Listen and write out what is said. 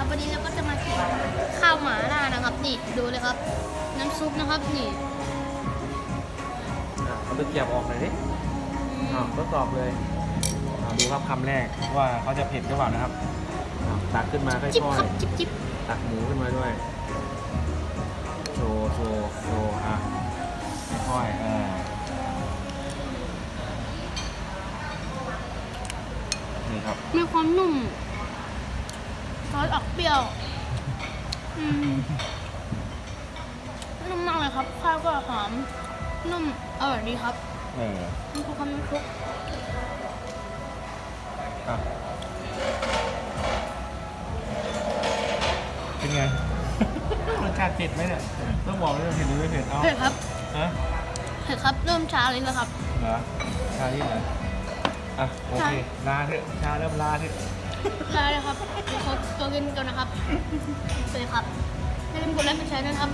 ครับ วันนี้เราก็จะมากินข้าวหมาล่านะครับ นี่ดูเลยครับ น้ำซุปนะครับนี่อะเอาตะเกียบออกหน่อยดิอ้าวทดสอบเลยอ่าดูครับคำแรกว่าเขาจะเผ็ดหรือเปล่านะครับอ่าตักขึ้นมาค่จิ๊บอยครับจิ๊บจิ๊บๆตักหมูขึ้นมาด้วยโชว์โชว์โชว์อะค่อยๆเออนี่ครับมีความนุ่มซ อสออกเปรี้ยวอืมนุ่มมากเลยครับ ข้าวก็หอม นุ่มอร่อยดีครับเออนี่คือความน้ำซุปอะเป็นไง รสชาติเผ็ดไหมเนี่ย ต้องบอกเลยว่าเผ็ดหรือไม่เผ็ด เอาเผ็ดครับฮะเผ็ดครับ เริ่มชาเลยนะครับ เหรอชาที่ไหนอะ โอเค ลาเถอะ ชาเริ่มลาเถอะ ได้เลยครับ เย็นกันนะครับสวัสดีครับอย่าลืมกดไลค์กดแชร์นะครับ